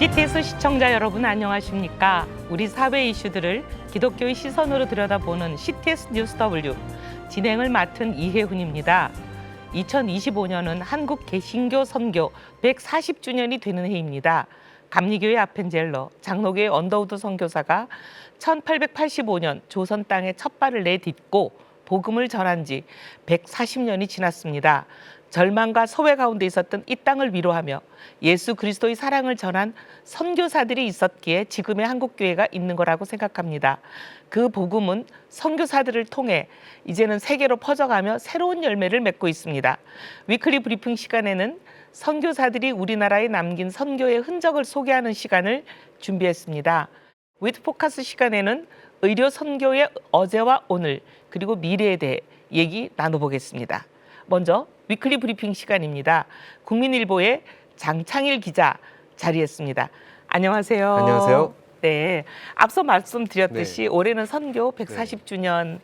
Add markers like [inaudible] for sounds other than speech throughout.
CTS 시청자 여러분 안녕하십니까? 우리 사회 이슈들을 기독교의 시선으로 들여다보는 CTS 뉴스 W 진행을 맡은 이혜훈입니다. 2025년은 한국 개신교 선교 140주년이 되는 해입니다. 감리교회 아펜젤러, 장로교회 언더우드 선교사가 1885년 조선 땅에 첫 발을 내딛고 복음을 전한 지 140년이 지났습니다. 절망과 소외 가운데 있었던 이 땅을 위로하며 예수 그리스도의 사랑을 전한 선교사들이 있었기에 지금의 한국 교회가 있는 거라고 생각합니다. 그 복음은 선교사들을 통해 이제는 세계로 퍼져가며 새로운 열매를 맺고 있습니다. 위클리 브리핑 시간에는 선교사들이 우리나라에 남긴 선교의 흔적을 소개하는 시간을 준비했습니다. 위드 포커스 시간에는 의료 선교의 어제와 오늘 그리고 미래에 대해 얘기 나눠보겠습니다. 먼저 위클리 브리핑 시간입니다. 국민일보의 장창일 기자 자리했습니다. 안녕하세요. 안녕하세요. 네, 앞서 말씀드렸듯이 네. 올해는 선교 140주년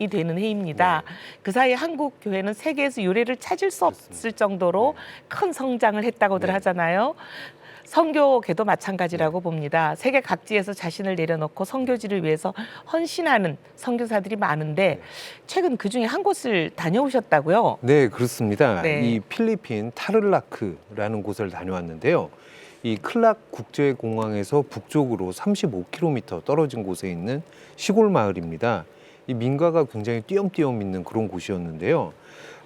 이 되는 해입니다. 네. 그 사이에 한국 교회는 세계에서 유례를 찾을 수 없을 그렇습니다. 정도로 큰 성장을 했다고들 네. 하잖아요. 선교계도 마찬가지라고 봅니다. 세계 각지에서 자신을 내려놓고 선교지를 위해서 헌신하는 선교사들이 많은데 최근 그 중에 한 곳을 다녀오셨다고요? 네, 그렇습니다. 네. 이 필리핀 타를라크라는 곳을 다녀왔는데요. 이 클락 국제공항에서 북쪽으로 35km 떨어진 곳에 있는 시골 마을입니다. 이 민가가 굉장히 띄엄띄엄 있는 그런 곳이었는데요.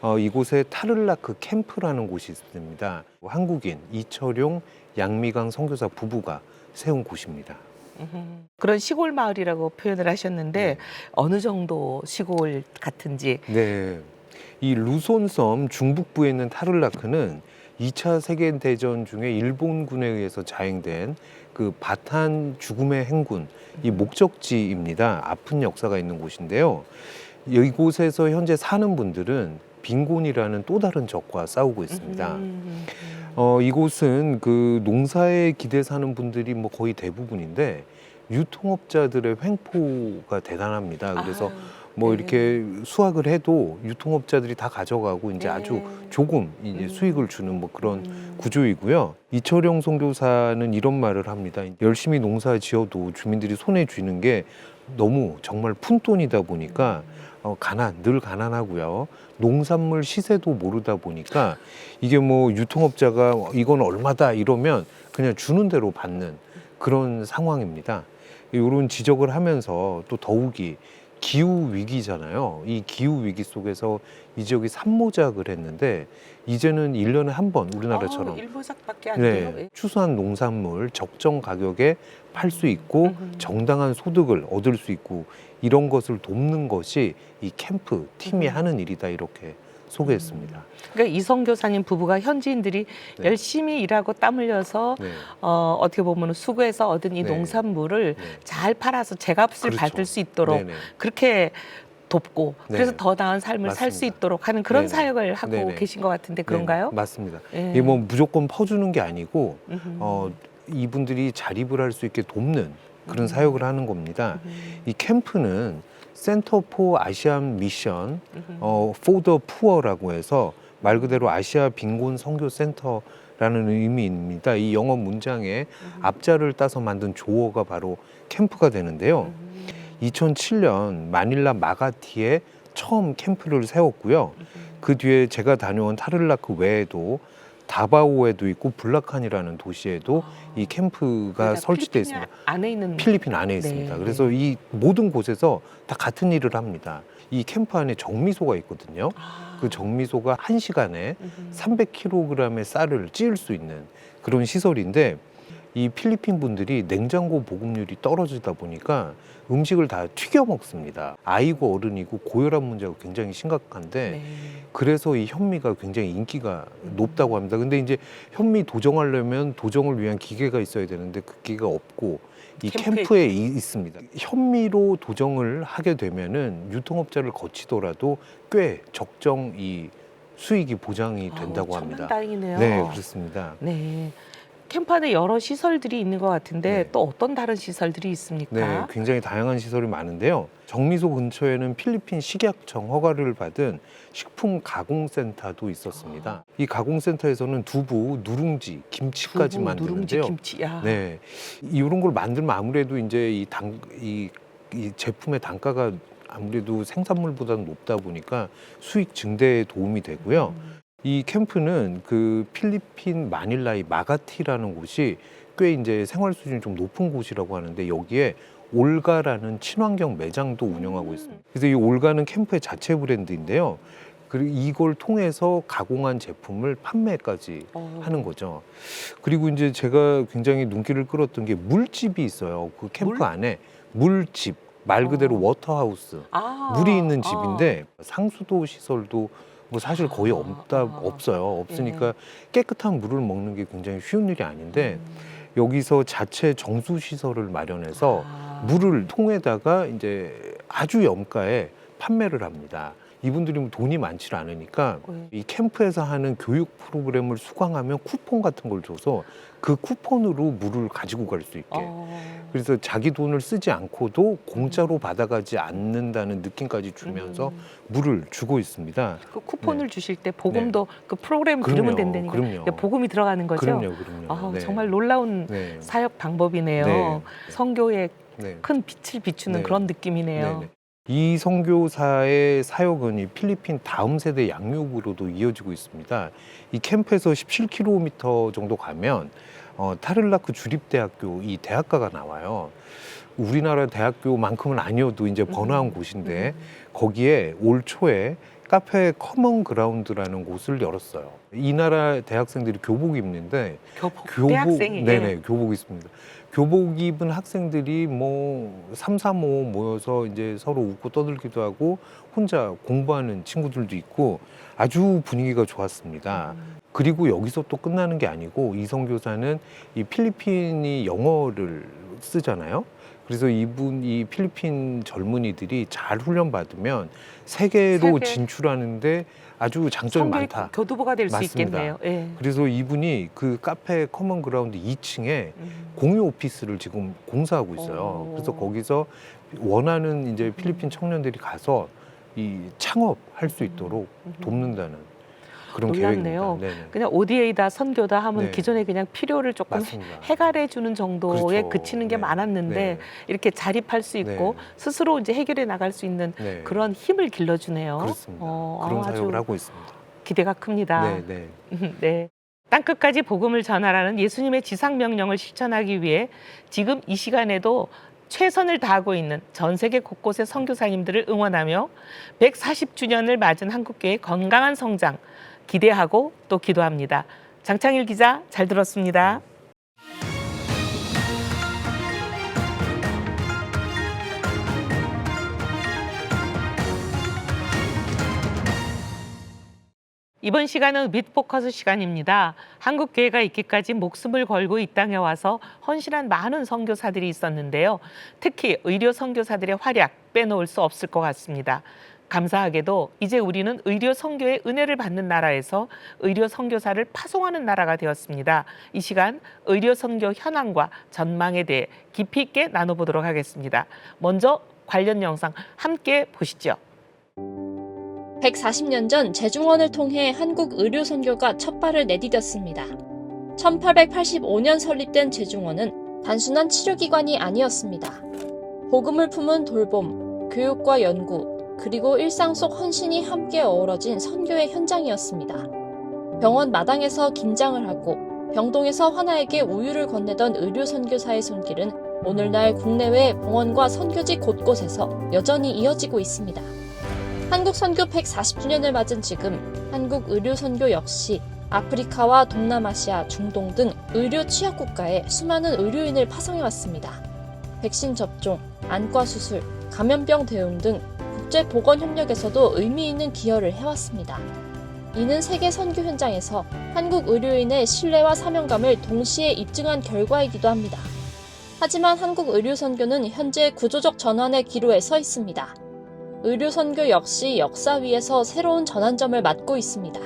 어, 이곳에 타를라크 캠프라는 곳이 있습니다. 한국인 이철용, 양미강 선교사 부부가 세운 곳입니다. 음, 그런 시골 마을이라고 표현을 하셨는데 네. 어느 정도 시골 같은지 네. 이 루손섬 중북부에 있는 타를라크는 2차 세계 대전 중에 일본군에 의해서 자행된 그 바탄 죽음의 행군 이 목적지입니다. 아픈 역사가 있는 곳인데요. 이곳에서 현재 사는 분들은 빈곤이라는 또 다른 적과 싸우고 있습니다. 음, 어, 이곳은 그 농사에 기대 사는 분들이 뭐 거의 대부분인데 유통업자들의 횡포가 대단합니다. 그래서 아유, 뭐 네. 이렇게 수확을 해도 유통업자들이 다 가져가고 이제 네. 아주 조금 이제 음. 수익을 주는 뭐 그런 음. 구조이고요. 이철영 선교사는 이런 말을 합니다. 열심히 농사 지어도 주민들이 손에 쥐는 게 너무 정말 푼돈이다 보니까 어, 가난 늘 가난하고요. 농산물 시세도 모르다 보니까 이게 뭐 유통업자가 이건 얼마다 이러면 그냥 주는 대로 받는 그런 상황입니다. 이런 지적을 하면서 또 더욱이 기후 위기잖아요. 이 기후 위기 속에서 이 지역이 산모작을 했는데 이제는 일년에 한 번 우리나라처럼 어, 일부작밖에 안 돼요. 네, 추수한 농산물 적정 가격에 팔 수 있고 음. 정당한 소득을 얻을 수 있고 이런 것을 돕는 것이 이 캠프 팀이 음. 하는 일이다 이렇게 소개했습니다. 그러니까 이성 교사님 부부가 현지인들이 네. 열심히 일하고 땀 흘려서 네. 어, 어떻게 보면 수고해서 얻은 이 네. 농산물을 네. 잘 팔아서 제값을 그렇죠. 받을 수 있도록 네네. 그렇게 돕고 네. 그래서 더 나은 삶을 살 수. 있도록 하는 그런 네네. 사역을 하고 네네. 계신 것 같은데 그런가요? 네, 맞습니다. 예. 이게 뭐 무조건 퍼주는 게 아니고 음흠. 어, 이분들이 자립을 할 수 있게 돕는 그런 음. 사역을 하는 겁니다. 음흠. 이 캠프는 센터 포 아시안 미션. 어, the poor라고 해서 말 그대로 아시아 빈곤 선교 센터라는 의미입니다. 이 영어 문장에. 앞자를 따서 만든 조어가 바로 캠프가 되는데요. 음. 2007년 마닐라 마가티에 처음 캠프를 세웠고요. 그 뒤에 제가 다녀온 타를라크 외에도 다바오에도 있고 블라칸이라는 도시에도 이 캠프가 그러니까 설치되어 있습니다. 안에 있는 필리핀 안에 네, 있습니다. 네. 그래서 이 모든 곳에서 다 같은 일을 합니다. 이 캠프 안에 정미소가 있거든요. 아. 그 정미소가 한시간에 음흠. 300kg의 쌀을 찌을 수 있는 그런 시설인데 이 필리핀 분들이 냉장고 보급률이 떨어지다 보니까 음식을 다 튀겨 먹습니다. 아이고 어른이고 고혈압 문제가 굉장히 심각한데 네. 그래서 이 현미가 굉장히 인기가 높다고 합니다. 근데 이제 현미 도정하려면 도정을 위한 기계가 있어야 되는데 그 기계가 없고 이 캠프에 캠프에 이- 있습니다. 현미로 도정을 하게 되면은 유통업자를 거치더라도 꽤 적정 이 수익이 보장이 된다고 어, 합니다. 천만 다행이네요. 네, 그렇습니다. 네. 캠프 안에 여러 시설들이 있는 것 같은데 네. 또 어떤 다른 시설들이 있습니까? 네, 굉장히 다양한 시설이 많은데요. 정미소 근처에는 필리핀 식약청 허가를 받은 식품 가공센터도 있었습니다. 이 가공센터에서는 두부, 누룽지, 김치까지 두부, 누룽지, 만드는데요. 김치. 야. 네, 이런 걸 만들면 아무래도 이제 이 당, 이, 이 제품의 단가가 아무래도 생산물보다는 높다 보니까 수익 증대에 도움이 되고요. 음. 이 캠프는 그 필리핀 마닐라의 마가티라는 곳이 꽤 이제 생활 수준이 좀 높은 곳이라고 하는데 여기에 올가라는 친환경 매장도 운영하고 음. 있습니다. 그래서 이 올가는 캠프의 자체 브랜드인데요. 그리고 이걸 통해서 가공한 제품을 판매까지 어. 하는 거죠. 그리고 이제 제가 굉장히 눈길을 끌었던 게 물집이 있어요. 그 캠프 물? 안에 물집 말 그대로 어. 워터하우스 아, 물이 있는 아. 집인데 상수도 시설도 뭐 사실 거의 아, 없다 아. 없어요. 없으니까 깨끗한 물을 먹는 게 굉장히 쉬운 일이 아닌데 음. 여기서 자체 정수 시설을 마련해서 아. 물을 통에다가 이제 아주 염가에 판매를 합니다. 이분들이 뭐 돈이 많지 않으니까 네. 이 캠프에서 하는 교육 프로그램을 수강하면 쿠폰 같은 걸 줘서 그 쿠폰으로 물을 가지고 갈 수 있게. 어. 그래서 자기 돈을 쓰지 않고도 공짜로 받아가지 않는다는 느낌까지 주면서 음. 물을 주고 있습니다. 그 쿠폰을 네. 주실 때 복음도 그 프로그램 그럼요, 들으면 된다니까 그럼요. 복음이 들어가는 거죠. 그럼요, 그럼요. 아, 네. 정말 놀라운 네. 사역 방법이네요. 네. 성교에 네. 큰 빛을 비추는 네. 그런 느낌이네요. 네네. 이 선교사의 사역은 이 필리핀 다음 세대 양육으로도 이어지고 있습니다. 이 캠프에서 17km 정도 가면 어, 타를라크 주립대학교 이 대학가가 나와요. 우리나라 대학교만큼은 아니어도 이제 번화한 음. 곳인데 음. 거기에 올 초에 카페 커먼 그라운드라는 곳을 열었어요. 이 나라 대학생들이 교복 입는데 교복, 교복 대학생이 네네 교복 있습니다. 교복 입은 학생들이 뭐 삼삼오오 모여서 이제 서로 웃고 떠들기도 하고 혼자 공부하는 친구들도 있고 아주 분위기가 좋았습니다. 음. 그리고 여기서 또 끝나는 게 아니고 이 선교사는 이 필리핀이 영어를 쓰잖아요. 그래서 이분 이 필리핀 젊은이들이 잘 훈련 받으면 세계로 세계. 진출하는데 아주 장점이 많다. 교두보가 될 수 맞습니다. 있겠네요. 예. 그래서 이분이 그 카페 커먼 그라운드 2층에 음. 공유 오피스를 지금 공사하고 있어요. 오. 그래서 거기서 원하는 이제 필리핀 청년들이 가서 이 창업할 수 있도록 음. 돕는다는 놀랍네요. 그냥 ODA다 선교다 하면 네. 기존에 그냥 필요를 조금 맞습니다. 해결해 주는 정도에 그렇죠. 그치는 게 네. 많았는데 네. 이렇게 자립할 수 있고 네. 스스로 이제 해결해 나갈 수 있는 네. 그런 힘을 길러주네요. 그렇습니다. 어, 그런 아, 사역을 하고 있습니다. 기대가 큽니다. 네, 네. [laughs] 네. 땅끝까지 복음을 전하라는 예수님의 지상 명령을 실천하기 위해 지금 이 시간에도 최선을 다하고 있는 전 세계 곳곳의 선교사님들을 응원하며 140주년을 맞은 한국교회 건강한 성장 기대하고 또 기도합니다. 장창일 기자 잘 들었습니다. 이번 시간은 밑포커스 시간입니다. 한국 교회가 있기까지 목숨을 걸고 이 땅에 와서 헌신한 많은 선교사들이 있었는데요. 특히 의료 선교사들의 활약 빼놓을 수 없을 것 같습니다. 감사하게도 이제 우리는 의료 선교의 은혜를 받는 나라에서 의료 선교사를 파송하는 나라가 되었습니다. 이 시간 의료 선교 현황과 전망에 대해 깊이 있게 나눠보도록 하겠습니다. 먼저 관련 영상 함께 보시죠. 140년 전 재중원을 통해 한국 의료 선교가 첫 발을 내디뎠습니다. 1885년 설립된 재중원은 단순한 치료기관이 아니었습니다. 복음을 품은 돌봄, 교육과 연구, 그리고 일상 속 헌신이 함께 어우러진 선교의 현장이었습니다. 병원 마당에서 김장을 하고 병동에서 화나에게 우유를 건네던 의료 선교사의 손길은 오늘날 국내외 병원과 선교지 곳곳에서 여전히 이어지고 있습니다. 한국 선교 140주년을 맞은 지금 한국 의료 선교 역시 아프리카와 동남아시아, 중동 등 의료 취약 국가에 수많은 의료인을 파송해 왔습니다. 백신 접종, 안과 수술, 감염병 대응 등 국제 보건 협력에서도 의미 있는 기여를 해왔습니다. 이는 세계 선교 현장에서 한국 의료인의 신뢰와 사명감을 동시에 입증한 결과이기도 합니다. 하지만 한국 의료 선교는 현재 구조적 전환의 기로에 서 있습니다. 의료 선교 역시 역사 위에서 새로운 전환점을 맞고 있습니다.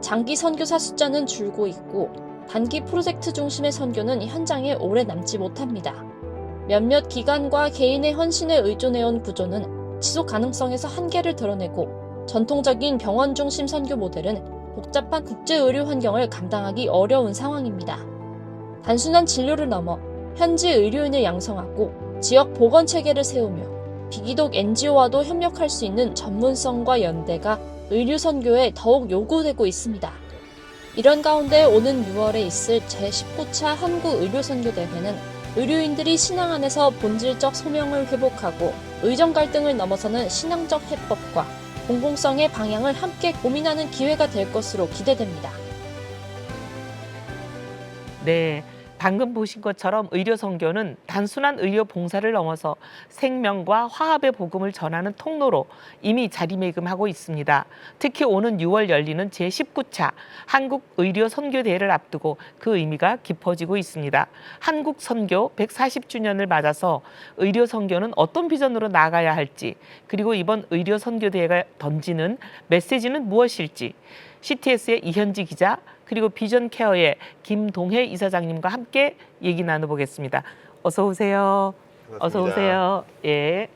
장기 선교사 숫자는 줄고 있고 단기 프로젝트 중심의 선교는 현장에 오래 남지 못합니다. 몇몇 기관과 개인의 헌신에 의존해온 구조는 지속 가능성에서 한계를 드러내고 전통적인 병원 중심 선교 모델은 복잡한 국제 의료 환경을 감당하기 어려운 상황입니다. 단순한 진료를 넘어 현지 의료인을 양성하고 지역 보건 체계를 세우며 비기독 NGO와도 협력할 수 있는 전문성과 연대가 의료 선교에 더욱 요구되고 있습니다. 이런 가운데 오는 6월에 있을 제19차 한국 의료 선교 대회는 의료인들이 신앙 안에서 본질적 소명을 회복하고 의정 갈등을 넘어서는 신앙적 해법과 공공성의 방향을 함께 고민하는 기회가 될 것으로 기대됩니다. 네. 방금 보신 것처럼 의료 선교는 단순한 의료 봉사를 넘어서 생명과 화합의 복음을 전하는 통로로 이미 자리매김하고 있습니다. 특히 오는 6월 열리는 제19차 한국 의료 선교 대회를 앞두고 그 의미가 깊어지고 있습니다. 한국 선교 140주년을 맞아서 의료 선교는 어떤 비전으로 나아가야 할지 그리고 이번 의료 선교 대회가 던지는 메시지는 무엇일지 CTS의 이현지 기자 그리고 비전 케어의 김동혜 이사장님과 함께 얘기 나눠보겠습니다. 어서 오세요. 어서 오세요. 예.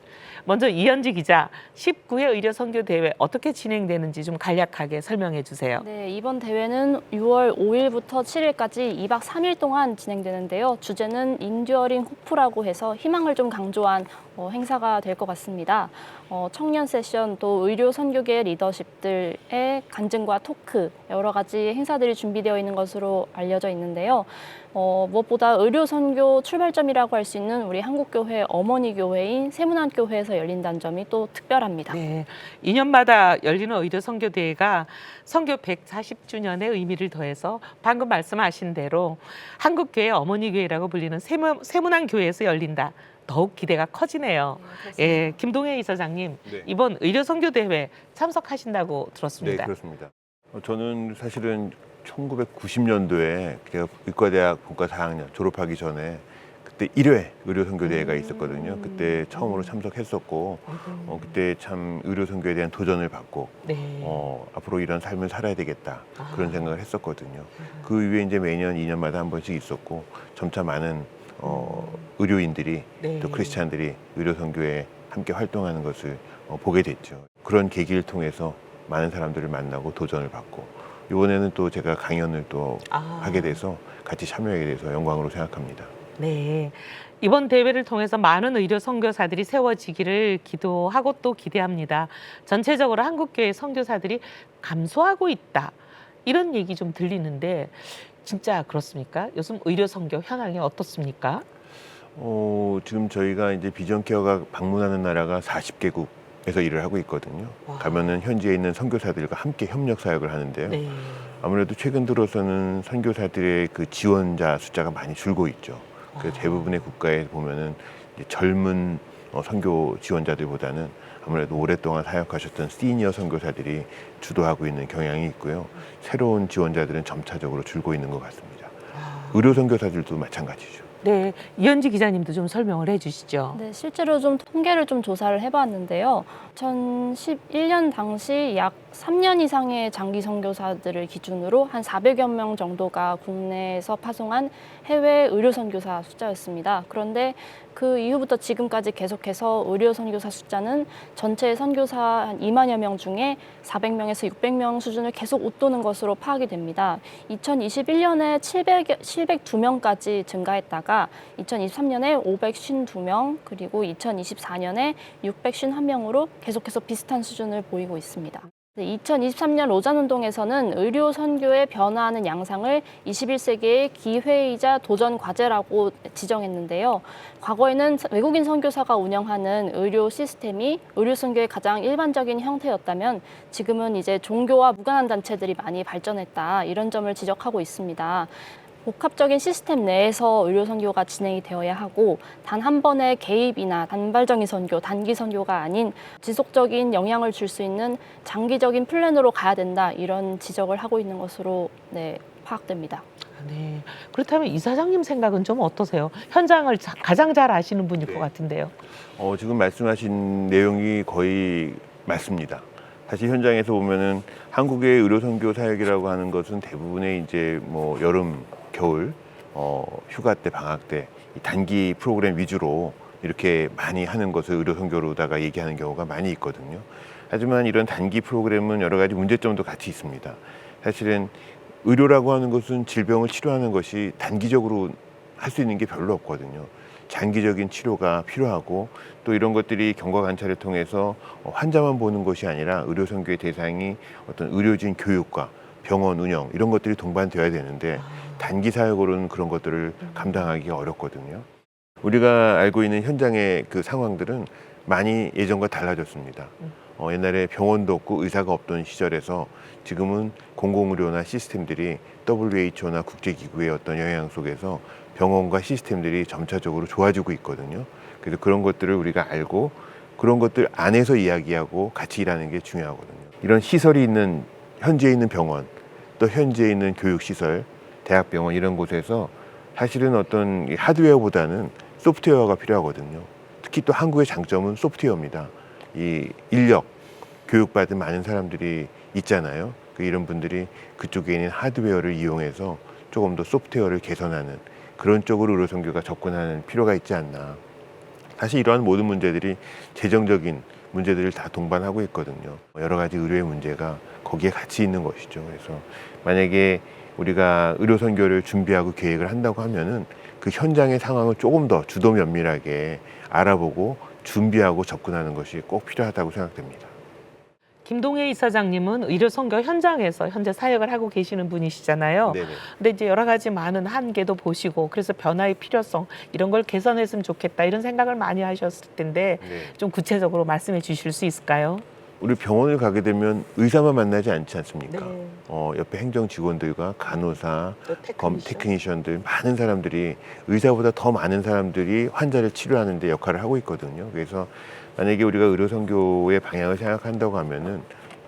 먼저 이현지 기자, 19회 의료 선교 대회 어떻게 진행되는지 좀 간략하게 설명해 주세요. 네, 이번 대회는 6월 5일부터 7일까지 2박 3일 동안 진행되는데요. 주제는 인듀어링 호프라고 해서 희망을 좀 강조한 어, 행사가 될 것 같습니다. 어, 청년 세션 또 의료 선교계 리더십들의 간증과 토크 여러 가지 행사들이 준비되어 있는 것으로 알려져 있는데요. 어, 무엇보다 의료 선교 출발점이라고 할 수 있는 우리 한국교회 어머니 교회인 세문안교회에서 열린다는 점이 또 특별합니다. 네. 2년마다 열리는 의료 선교 대회가 선교 140주년의 의미를 더해서 방금 말씀하신 대로 한국교회 어머니 교회라고 불리는 세문, 세문안 교회에서 열린다. 더욱 기대가 커지네요. 예, 김동혜 이사장님 네. 이번 의료 선교 대회 참석하신다고 네, 들었습니다. 그렇습니다. 어, 저는 사실은 1990년도에 제가 의과대학 본과 4학년 졸업하기 전에 그때 1회 의료 선교 대회가 음. 있었거든요. 그때 처음으로 참석했었고 어, 그때 참 의료 선교에 대한 도전을 받고 네. 어, 앞으로 이런 삶을 살아야 되겠다 그런 아. 생각을 했었거든요. 그 이후에 이제 매년 2년마다 한 번씩 있었고 점차 많은 어, 의료인들이 네. 또 크리스찬들이 의료선교에 함께 활동하는 것을 어, 보게 됐죠. 그런 계기를 통해서 많은 사람들을 만나고 도전을 받고 이번에는 또 제가 강연을 또 아. 하게 돼서 같이 참여하게 돼서 영광으로 생각합니다. 네. 이번 대회를 통해서 많은 의료 선교사들이 세워지기를 기도하고 또 기대합니다. 전체적으로 한국교회 선교사들이 감소하고 있다. 이런 얘기 좀 들리는데 진짜 그렇습니까? 요즘 의료 선교 현황이 어떻습니까? 어, 지금 저희가 이제 비전 케어가 방문하는 나라가 40개국에서 일을 하고 있거든요. 와. 가면은 현지에 있는 선교사들과 함께 협력 사역을 하는데요. 네. 아무래도 최근 들어서는 선교사들의 그 지원자 숫자가 많이 줄고 있죠. 그래서 아. 대부분의 국가에 보면은 이제 젊은 어, 선교 지원자들보다는 아무래도 오랫동안 사역하셨던 시니어 선교사들이 주도하고 있는 경향이 있고요. 새로운 지원자들은 점차적으로 줄고 있는 것 같습니다. 아. 의료 선교사들도 마찬가지죠. 네. 이현지 기자님도 좀 설명을 해 주시죠. 네, 실제로 좀 통계를 좀 조사를 해봤는데요. 2011년 당시 약 3년 이상의 장기 선교사들을 기준으로 한 400여 명 정도가 국내에서 파송한 해외 의료 선교사 숫자였습니다. 그런데 그 이후부터 지금까지 계속해서 의료 선교사 숫자는 전체 선교사 한 2만여 명 중에 400명에서 600명 수준을 계속 웃도는 것으로 파악이 됩니다. 2021년에 700, 702명까지 증가했다가 2023년에 552명 그리고 2024년에 651명으로 계속해서 비슷한 수준을 보이고 있습니다. 2023년 로잔 운동에서는 의료 선교의 변화하는 양상을 21세기의 기회이자 도전 과제라고 지정했는데요. 과거에는 외국인 선교사가 운영하는 의료 시스템이 의료 선교의 가장 일반적인 형태였다면 지금은 이제 종교와 무관한 단체들이 많이 발전했다 이런 점을 지적하고 있습니다. 복합적인 시스템 내에서 의료 선교가 진행이 되어야 하고 단 한 번의 개입이나 단발적인 선교, 단기 선교가 아닌 지속적인 영향을 줄 수 있는 장기적인 플랜으로 가야 된다 이런 지적을 하고 있는 것으로 네, 파악됩니다. 네. 그렇다면 이사장님 생각은 좀 어떠세요? 현장을 자- 가장 잘 아시는 분일 네. 것 같은데요. 어, 지금 말씀하신 내용이 거의 맞습니다. 사실 현장에서 보면은 한국의 의료 선교 사역이라고 하는 것은 대부분의 이제 뭐 여름 겨울 어, 휴가 때 방학 때이 단기 프로그램 위주로 이렇게 많이 하는 것을 의료 선교로다가 얘기하는 경우가 많이 있거든요. 하지만 이런 단기 프로그램은 여러 가지 문제점도 같이 있습니다. 사실은 의료라고 하는 것은 질병을 치료하는 것이 단기적으로 할 수 있는 게 별로 없거든요. 장기적인 치료가 필요하고 또 이런 것들이 경과 관찰을 통해서 어, 환자만 보는 것이 아니라 의료 선교의 대상이 어떤 의료진 교육과 병원 운영 이런 것들이 동반되어야 되는데 단기 사역으로는 그런 것들을 감당하기가 어렵거든요. 우리가 알고 있는 현장의 그 상황들은 많이 예전과 달라졌습니다. 어, 옛날에 병원도 없고 의사가 없던 시절에서 지금은 공공의료나 시스템들이 WHO나 국제기구의 어떤 영향 속에서 병원과 시스템들이 점차적으로 좋아지고 있거든요. 그래서 그런 것들을 우리가 알고 그런 것들 안에서 이야기하고 같이 일하는 게 중요하거든요. 이런 시설이 있는 현지에 있는 병원, 또 현지에 있는 교육시설, 대학병원 이런 곳에서 사실은 어떤 이 하드웨어보다는 소프트웨어가 필요하거든요. 특히 또 한국의 장점은 소프트웨어입니다. 이 인력, 교육받은 많은 사람들이 있잖아요. 그 이런 분들이 그쪽에 있는 하드웨어를 이용해서 조금 더 소프트웨어를 개선하는 그런 쪽으로 의료 선교가 접근하는 필요가 있지 않나. 사실 이러한 모든 문제들이 재정적인 문제들을 다 동반하고 있거든요. 여러 가지 의료의 문제가 거기에 같이 있는 것이죠. 그래서 만약에 우리가 의료 선교를 준비하고 계획을 한다고 하면은 그 현장의 상황을 조금 더 주도 면밀하게 알아보고 준비하고 접근하는 것이 꼭 필요하다고 생각됩니다. 김동혜 이사장님은 의료 선교 현장에서 현재 사역을 하고 계시는 분이시잖아요. 네네. 근데 이제 여러 가지 많은 한계도 보시고 그래서 변화의 필요성 이런 걸 개선했으면 좋겠다 이런 생각을 많이 하셨을 텐데 네. 좀 구체적으로 말씀해 주실 수 있을까요? 우리 병원을 가게 되면 의사만 만나지 않지 않습니까? 네. 어, 옆에 행정 직원들과 간호사, 또검 테크니션. 테크니션들 많은 사람들이 의사보다 더 많은 사람들이 환자를 치료하는 데 역할을 하고 있거든요. 그래서 만약에 우리가 의료 선교의 방향을 생각한다고 하면은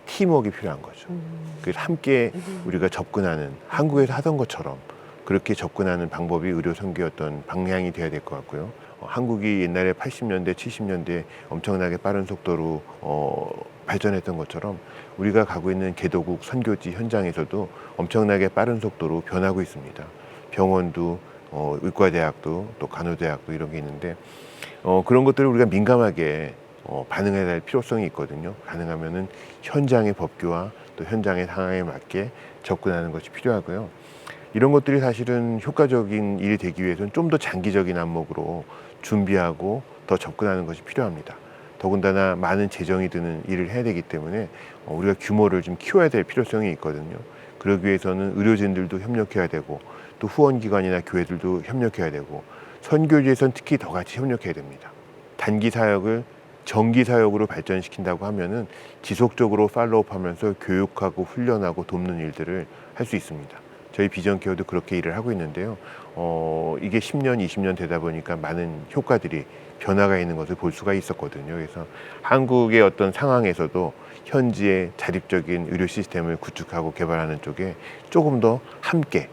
팀워크가 필요한 거죠. 음. 그래서 함께 우리가 접근하는 한국에서 하던 것처럼 그렇게 접근하는 방법이 의료 선교였던 방향이 돼야 될 것 같고요. 어, 한국이 옛날에 80년대, 70년대 엄청나게 빠른 속도로 어, 발전했던 것처럼 우리가 가고 있는 개도국 선교지 현장에서도 엄청나게 빠른 속도로 변하고 있습니다. 병원도 어, 의과대학도 또 간호대학도 이런 게 있는데 어, 그런 것들을 우리가 민감하게 어, 반응해야 될 필요성이 있거든요. 가능하면은 현장의 법규와 또 현장의 상황에 맞게 접근하는 것이 필요하고요. 이런 것들이 사실은 효과적인 일이 되기 위해서는 좀 더 장기적인 안목으로 준비하고 더 접근하는 것이 필요합니다. 더군다나 많은 재정이 드는 일을 해야 되기 때문에 어, 우리가 규모를 좀 키워야 될 필요성이 있거든요. 그러기 위해서는 의료진들도 협력해야 되고 또 후원기관이나 교회들도 협력해야 되고 선교지에선 특히 더 같이 협력해야 됩니다. 단기 사역을 정기 사역으로 발전시킨다고 하면은 지속적으로 팔로우하면서 교육하고 훈련하고 돕는 일들을 할 수 있습니다. 저희 비전 케어도 그렇게 일을 하고 있는데요. 어, 이게 10년, 20년 되다 보니까 많은 효과들이 변화가 있는 것을 볼 수가 있었거든요. 그래서 한국의 어떤 상황에서도 현지의 자립적인 의료 시스템을 구축하고 개발하는 쪽에 조금 더 함께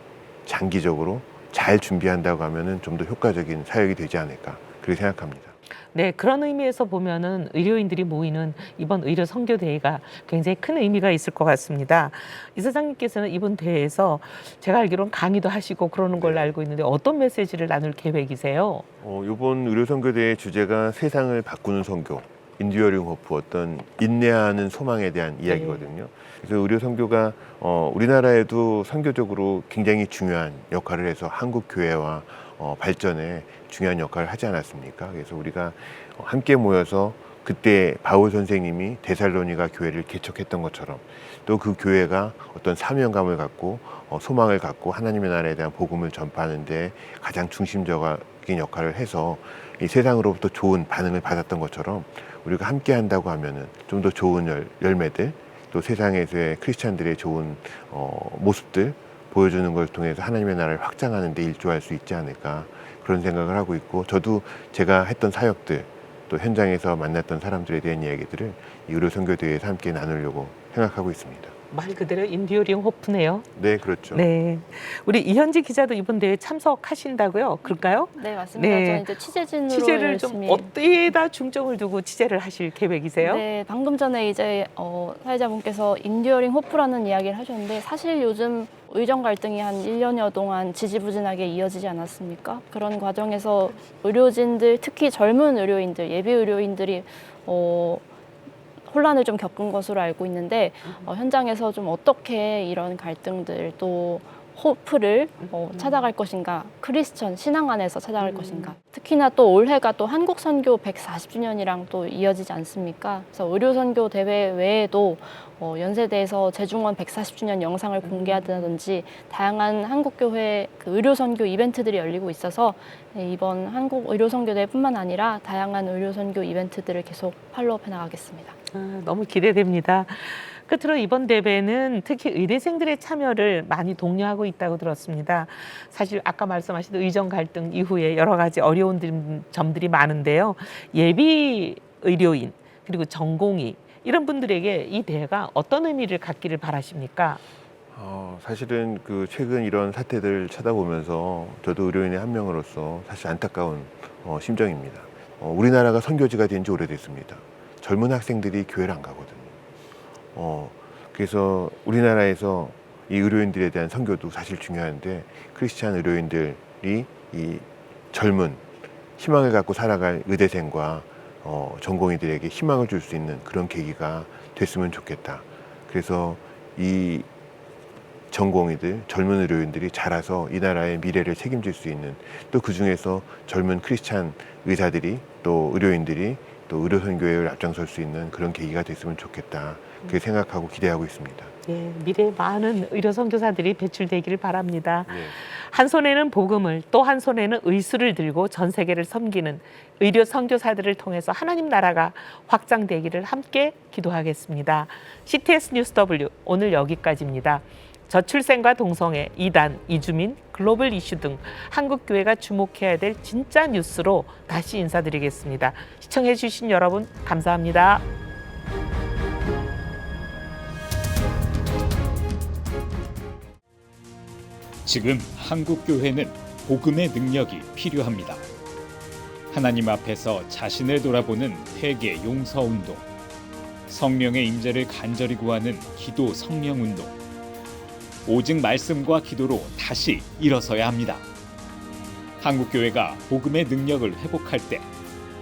장기적으로 잘 준비한다고 하면은 좀 더 효과적인 사역이 되지 않을까 그렇게 생각합니다. 네, 그런 의미에서 보면은 의료인들이 모이는 이번 의료 선교 대회가 굉장히 큰 의미가 있을 것 같습니다. 이사장님께서는 이번 대회에서 제가 알기로는 강의도 하시고 그러는 걸로 네. 알고 있는데 어떤 메시지를 나눌 계획이세요? 어, 이번 의료 선교 대회 주제가 세상을 바꾸는 선교, 인듀어링 호프 어떤 인내하는 소망에 대한 이야기거든요. 그래서 의료 선교가 어, 우리나라에도 선교적으로 굉장히 중요한 역할을 해서 한국 교회와 어, 발전에 중요한 역할을 하지 않았습니까? 그래서 우리가 어, 함께 모여서 그때 바울 선생님이 데살로니가 교회를 개척했던 것처럼 또 그 교회가 어떤 사명감을 갖고 어, 소망을 갖고 하나님의 나라에 대한 복음을 전파하는데 가장 중심적인 역할을 해서 이 세상으로부터 좋은 반응을 받았던 것처럼 우리가 함께 한다고 하면은 좀 더 좋은 열, 열매들 또 세상에서의 크리스찬들의 좋은 어, 모습들 보여주는 걸 통해서 하나님의 나라를 확장하는 데 일조할 수 있지 않을까 그런 생각을 하고 있고 저도 제가 했던 사역들 또 현장에서 만났던 사람들에 대한 이야기들을 이 의료 선교대회에서 함께 나누려고 생각하고 있습니다. 말 그대로 인디오링 호프네요. 네, 그렇죠. 네. 우리 이현지 기자도 이번 대회 참석하신다고요? 그럴까요? 네, 맞습니다. 네. 저는 이제 취재진으로 취재를 좀 열심히 어디에다 중점을 두고 취재를 하실 계획이세요? 네, 방금 전에 이제 어, 사회자분께서 인디어링 호프라는 이야기를 하셨는데 사실 요즘 의정 갈등이 한 1년여 동안 지지부진하게 이어지지 않았습니까? 그런 과정에서 의료진들, 특히 젊은 의료인들, 예비 의료인들이 어, 혼란을 좀 겪은 것으로 알고 있는데 어, 현장에서 좀 어떻게 이런 갈등들 또 호프를 어, 찾아갈 것인가 크리스천 신앙 안에서 찾아갈 음. 것인가 특히나 또 올해가 또 한국 선교 140주년이랑 또 이어지지 않습니까? 그래서 의료 선교 대회 외에도 어, 연세대에서 재중원 140주년 영상을 공개하다든지 다양한 한국 교회 그 의료 선교 이벤트들이 열리고 있어서 네, 이번 한국 의료 선교 대회뿐만 아니라 다양한 의료 선교 이벤트들을 계속 팔로우해 나가겠습니다. 아, 너무 기대됩니다. 끝으로 이번 대회는 특히 의대생들의 참여를 많이 독려하고 있다고 들었습니다. 사실 아까 말씀하신 의정 갈등 이후에 여러 가지 어려운 점- 점들이 많은데요. 예비 의료인 그리고 전공의 이런 분들에게 이 대회가 어떤 의미를 갖기를 바라십니까? 어, 사실은 그 최근 이런 사태들 쳐다보면서 저도 의료인의 한 명으로서 사실 안타까운 어, 심정입니다. 어, 우리나라가 선교지가 된 지 오래됐습니다. 젊은 학생들이 교회를 안 가거든요. 어, 그래서 우리나라에서 이 의료인들에 대한 선교도 사실 중요한데 크리스찬 의료인들이 이 젊은 희망을 갖고 살아갈 의대생과 어, 전공의들에게 희망을 줄 수 있는 그런 계기가 됐으면 좋겠다. 그래서 이 전공의들, 젊은 의료인들이 자라서 이 나라의 미래를 책임질 수 있는 또 그 중에서 젊은 크리스찬 의사들이 또 의료인들이 또 의료 선교회를 앞장설 수 있는 그런 계기가 됐으면 좋겠다. 그렇게 생각하고 기대하고 있습니다. 예, 미래 많은 의료 선교사들이 배출되기를 바랍니다. 예. 한 손에는 복음을 또 한 손에는 의술을 들고 전 세계를 섬기는 의료 선교사들을 통해서 하나님 나라가 확장되기를 함께 기도하겠습니다. CTS 뉴스 W 오늘 여기까지입니다. 저출생과 동성애, 이단, 이주민, 글로벌 이슈 등 한국 교회가 주목해야 될 진짜 뉴스로 다시 인사드리겠습니다. 시청해 주신 여러분 감사합니다. 지금 한국 교회는 복음의 능력이 필요합니다. 하나님 앞에서 자신을 돌아보는 회개 용서 운동, 성령의 임재를 간절히 구하는 기도 성령 운동, 오직 말씀과 기도로 다시 일어서야 합니다. 한국 교회가 복음의 능력을 회복할 때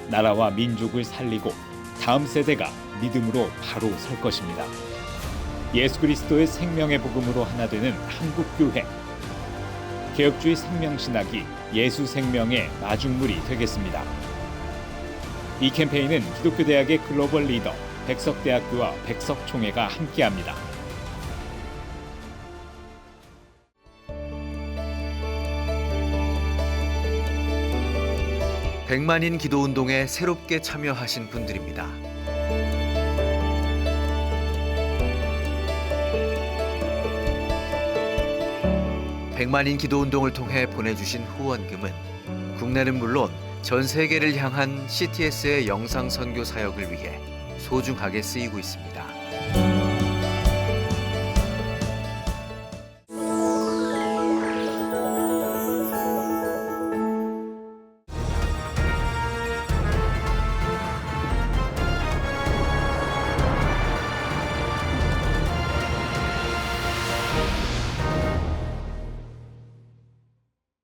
나라와 민족을 살리고 다음 세대가 믿음으로 바로 설 것입니다. 예수 그리스도의 생명의 복음으로 하나 되는 한국 교회. 개혁주의 생명신학이 예수 생명의 마중물이 되겠습니다. 이 캠페인은 기독교대학의 글로벌 리더 백석대학교와 백석총회가 함께합니다. 백만인 기도 운동에 새롭게 참여하신 분들입니다. 백만인 기도 운동을 통해 보내주신 후원금은 국내는 물론 전 세계를 향한 CTS의 영상 선교 사역을 위해 소중하게 쓰이고 있습니다.